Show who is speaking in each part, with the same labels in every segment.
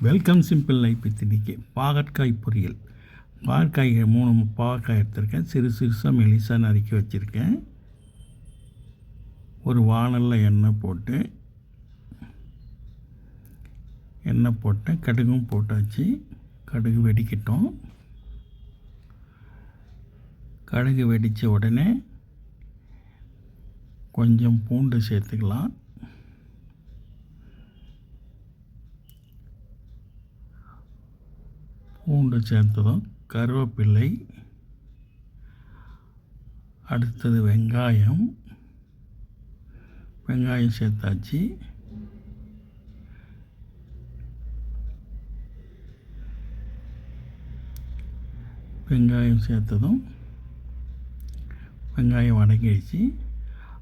Speaker 1: Welcome simple life with பாகற்காய் பொரியல். பாகற்காய் மூணு பாகற்காய் எடுத்திருக்கேன். சிறு சிறுசாக மெலிசாக நறுக்கி வச்சுருக்கேன். ஒரு வானலில் எண்ணெய் போட்டு எண்ணெய் போட்டேன் கடுகும் போட்டாச்சு. கடுகு வெடிக்கட்டும். கடுகு வெடித்த உடனே கொஞ்சம் பூண்டு சேர்த்துக்கலாம். பூண்டு சேர்த்ததும் கருவேப்பிள்ளை அடுத்தது வெங்காயம் வெங்காயம் சேர்த்தாச்சு. வெங்காயம் சேர்த்ததும் வெங்காயம் வதங்கிடுச்சு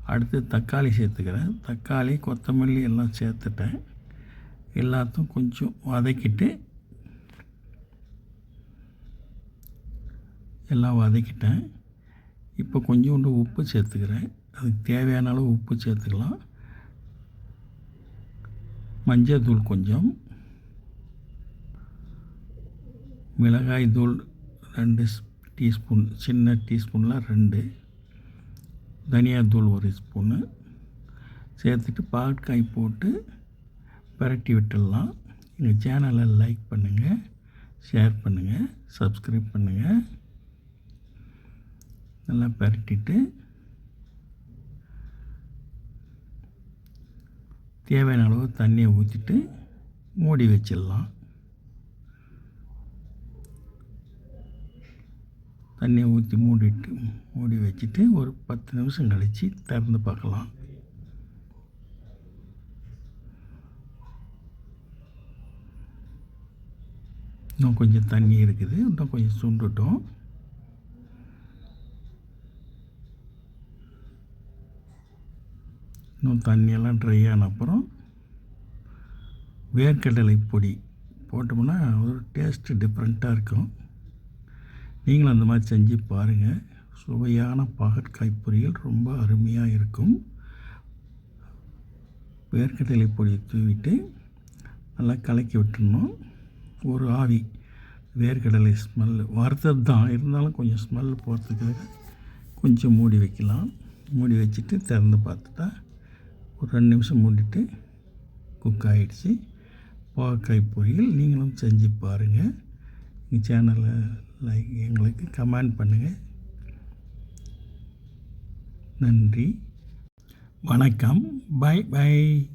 Speaker 1: அடுத்து தக்காளி சேர்த்துக்கிறேன். தக்காளி கொத்தமல்லி எல்லாம் சேர்த்துட்டேன். எல்லாத்தையும் கொஞ்சம் வதக்கிட்டு எல்லாம் வதக்கிட்டேன். இப்போ கொஞ்சோண்டு உப்பு சேர்த்துக்கிறேன். அதுக்கு தேவையான அளவு உப்பு சேர்த்துக்கலாம். மஞ்சள் தூள் கொஞ்சம். மிளகாய் தூள் ரெண்டு டீஸ்பூன் சின்ன டீஸ்பூனில் ரெண்டு. தனியாத்தூள் ஒரு ஸ்பூனு. சேர்த்துட்டு பாட்காய் போட்டு பரட்டி விட்டுடலாம். எங்கள் சேனலை லைக் பண்ணுங்கள் ஷேர் பண்ணுங்கள் சப்ஸ்கிரைப் பண்ணுங்கள் நல்லா பரட்டிட்டு தேவையான அளவு தண்ணியை ஊற்றிட்டு மூடி வச்சிடலாம். தண்ணியை ஊற்றி மூடிட்டு மூடி வச்சுட்டு ஒரு பத்து நிமிஷம் கழித்து திறந்து பார்க்கலாம். இன்னும் கொஞ்சம் தண்ணி இருக்குது இன்னும் கொஞ்சம் சுண்டுட்டோம். இன்னும் தண்ணியெல்லாம் ட்ரை ஆன அப்புறம் வேர்க்கடலை பொடி போட்டோம்னா ஒரு டேஸ்ட்டு டிஃப்ரெண்ட்டாக இருக்கும். நீங்களும் அந்த மாதிரி செஞ்சு பாருங்கள் சுவையான பாகற்காய் பொரியல் ரொம்ப அருமையாக இருக்கும். வேர்க்கடலை பொடியை தூவிட்டு நல்லா கலக்கி விட்டுடணும். ஒரு ஆவி வேர்க்கடலை ஸ்மெல் வறுத்தது தான் இருந்தாலும் கொஞ்சம் ஸ்மெல் போகிறதுக்காக கொஞ்சம் மூடி வைக்கலாம். மூடி வச்சுட்டு திறந்து பார்த்துட்டா ஒரு ரெண்டு நிமிஷம் மூடிட்டு குக் ஆகிடுச்சு பாக்காய் பொரியல் நீங்களும் செஞ்சு பாருங்கள் எங்கள் சேனலை லைக் எங்களுக்கு கமெண்ட் பண்ணுங்கள் நன்றி. வணக்கம். Bye bye.